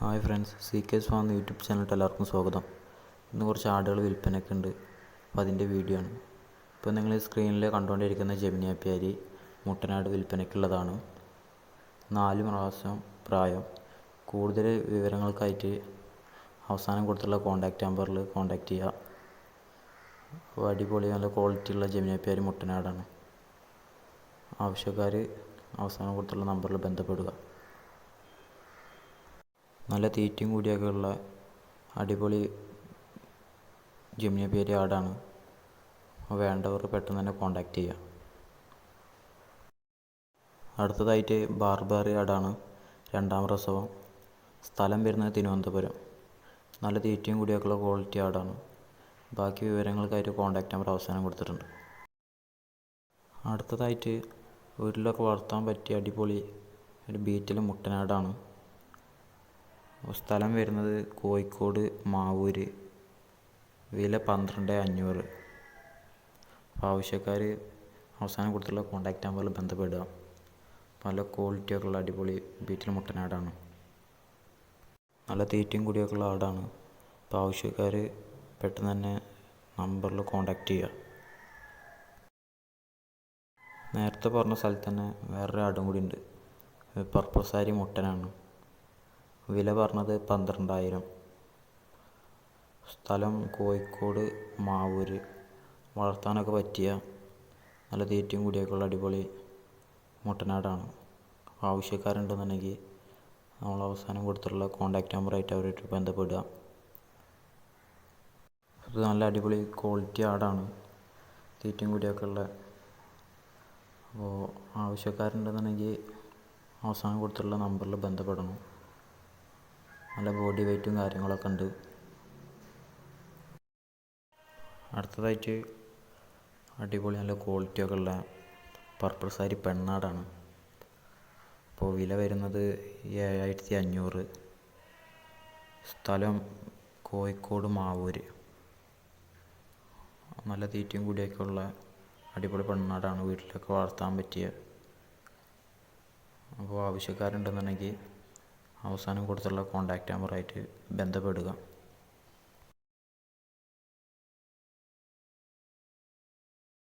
Hi friends C K Swami YouTube ചാനലിട്ട് എല്ലാവർക്കും സ്വാഗതം. ഇന്ന് കുറച്ച് ആടുകൾ വിൽപ്പനയ്ക്ക് ഉണ്ട്. അപ്പോൾ അതിന്റെ വീഡിയോ ആണ്. ഇപ്പോൾ നിങ്ങൾ സ്ക്രീനിൽ കണ്ടുകൊണ്ടിരിക്കുന്ന ജെമിനി അപ്പ്യാരി മുട്ടനാട് വിൽപ്പനയ്ക്കുള്ളതാണ് നാല് മാസം പ്രായം. കൂടുതൽ വിവരങ്ങൾക്കായിട്ട് അവസാനം കൊടുത്തുള്ള കോൺടാക്റ്റ് നമ്പറിൽ കോൺടാക്റ്റ് ചെയ്യുക. അപ്പോൾ അടിപൊളി നല്ല ക്വാളിറ്റിയുള്ള ജെമിനി അപ്പ്യാരി മുട്ടനാടാണ്. ആവശ്യക്കാർ അവസാനം കൊടുത്തുള്ള നമ്പറിൽ ബന്ധപ്പെടുക. നല്ല തീറ്റയും കൂടിയൊക്കെ ഉള്ള അടിപൊളി ജമുന പേരി ആടാണ്. വേണ്ടവർ പെട്ടെന്ന് തന്നെ കോണ്ടാക്ട് ചെയ്യുക അടുത്തതായിട്ട് ബാർബാറി ആടാണ്. രണ്ടാം പ്രസവം. സ്ഥലം വരുന്നത് തിരുവനന്തപുരം. നല്ല തീറ്റയും കൂടിയൊക്കെയുള്ള ക്വാളിറ്റി ആടാണ്. ബാക്കി വിവരങ്ങൾക്കായിട്ട് കോണ്ടാക്ട് നമ്പർ അവസാനം കൊടുത്തിട്ടുണ്ട്. അടുത്തതായിട്ട് വീട്ടിലൊക്കെ വളർത്താൻ പറ്റിയ അടിപൊളി ഒരു ബീറ്റിൽ മുട്ടനാടാണ്. സ്ഥലം വരുന്നത് കോഴിക്കോട് മാവൂര്. വില പന്ത്രണ്ട് അഞ്ഞൂറ്. ആവശ്യക്കാർ അവസാനം കൊടുത്തുള്ള കോൺടാക്റ്റ് നമ്പറിൽ ബന്ധപ്പെടുക. നല്ല ക്വാളിറ്റിയൊക്കെ ഉള്ള അടിപൊളി ബീറ്റിൽ മുട്ടനാടാണ്. നല്ല തീറ്റയും കൂടിയൊക്കെ ഉള്ള ആടാണ്. അപ്പോൾ ആവശ്യക്കാർ പെട്ടെന്ന് തന്നെ നമ്പറിൽ കോൺടാക്റ്റ് ചെയ്യുക. നേരത്തെ പറഞ്ഞ സ്ഥലത്ത് തന്നെ വേറൊരു ആടും കൂടി ഉണ്ട്. പർപ്പസാരി മുട്ടനാണ്. വില പറഞ്ഞത് പന്ത്രണ്ടായിരം. സ്ഥലം കോഴിക്കോട് മാവൂര്. വളർത്താനൊക്കെ പറ്റിയ നല്ല തീറ്റയും കൂടിയൊക്കെയുള്ള അടിപൊളി മുട്ടനാടാണ്. ആവശ്യക്കാരുണ്ടെന്നുണ്ടെങ്കിൽ നമ്മൾ അവസാനം കൊടുത്തിട്ടുള്ള കോൺടാക്റ്റ് നമ്പറായിട്ട് അവരായിട്ട് ബന്ധപ്പെടുക. ഇത് നല്ല അടിപൊളി ക്വാളിറ്റി ആടാണ്. തീറ്റയും കൂടിയൊക്കെ ഉള്ള. അപ്പോൾ ആവശ്യക്കാരുണ്ടെന്നുണ്ടെങ്കിൽ അവസാനം കൊടുത്തിട്ടുള്ള നമ്പറിൽ ബന്ധപ്പെടണം. നല്ല ബോഡി വെയ്റ്റും കാര്യങ്ങളൊക്കെ ഉണ്ട്. അടുത്തതായിട്ട് അടിപൊളി നല്ല ക്വാളിറ്റി ഒക്കെ ഉള്ള പർപ്പിൾ സാരി പെണ്ണാടാണ്. അപ്പോൾ വില വരുന്നത് ഏഴായിരത്തി അഞ്ഞൂറ് സ്ഥലം കോഴിക്കോട് മാവൂര്. നല്ല തീറ്റയും കൂടിയൊക്കെ ഉള്ള അടിപൊളി പെണ്ണാടാണ് വീട്ടിലൊക്കെ വളർത്താൻ പറ്റിയ. അപ്പോൾ ആവശ്യക്കാരുണ്ടെന്നുണ്ടെങ്കിൽ അവസാനം കൊടുത്തുള്ള കോൺടാക്റ്റ് നമ്പറായിട്ട് ബന്ധപ്പെടുക.